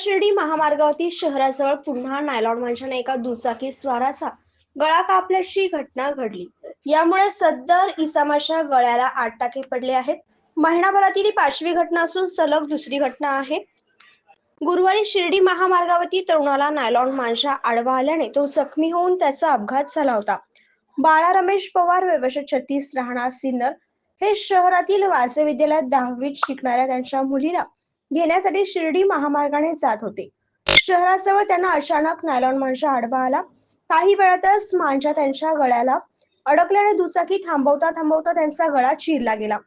शिर्डी महामार्गावरती शहराजवळ पुन्हा नायलॉन माणसाने एका दुचाकी स्वाराचा गळा कापल्याची घटना घडली. यामुळे सद्दर इसामाच्या गळ्याला आठ टाके पडले आहेत. महिनाभरातील ही पाचवी घटना असून सलग दुसरी घटना आहे. गुरुवारी शिर्डी महामार्गावरती तरुणाला नायलॉन मांजा आडवा आल्याने तो जखमी होऊन त्याचा अपघात झाला होता. बाळा रमेश पवार वयवर्ष छत्तीस राहणार सिन्नर हे शहरातील वासे विद्यालयात दहावीत शिकणाऱ्या त्यांच्या मुलीला घेण्यासाठी शिर्डी महामार्गाने जात होते. शहराजवळ त्यांना अचानक नायलॉन मांजा आडवा आला. काही वेळातच मांजा त्यांच्या गळ्याला अडकल्याने दुचाकी थांबवता थांबवता त्यांचा गळा चिरला गेला.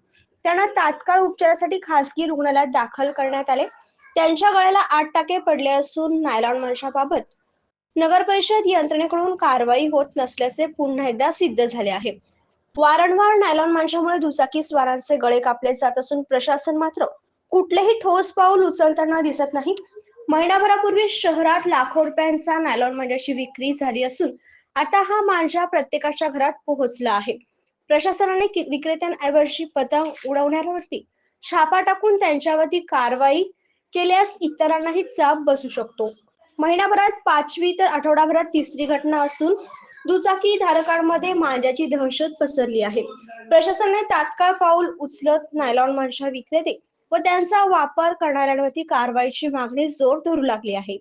त्यांना तात्काळ उपचारासाठी खासगी रुग्णालयात दाखल करण्यात आले. त्यांच्या गळ्याला आठ टाके पडले असून नायलॉन मांजाबाबत नगर परिषद यंत्रणेकडून कारवाई होत नसल्याचे पुन्हा एकदा सिद्ध झाले आहे. वारंवार नायलॉन मांजामुळे दुचाकी स्वारांचे गळे कापले जात असून प्रशासन मात्र कुठलेही ठोस पाऊल उचलताना दिसत नाही. महिनाभरापूर्वी शहरात लाखो रुपयांचा नायलॉन मांजाची विक्री झाली असून आता हा मांजा प्रत्येकाच्या घरात पोहोचला आहे. प्रशासनाने विक्रेत्यांऐवजी पतंग उडवण्यावरती छापा टाकून त्यांच्यावरती कारवाई केल्यास इतरांनाही चाप बसू शकतो. महिनाभरात पाचवी तर आठवडाभरात तिसरी घटना असून दुचाकी धारकांमध्ये मांजाची दहशत पसरली आहे. प्रशासनाने तात्काळ पाऊल उचलत नायलॉन मांजा विक्रेते व त्यांचा वापर करणाऱ्यांवरती कारवाईची मागणी जोर धरू लागली आहे.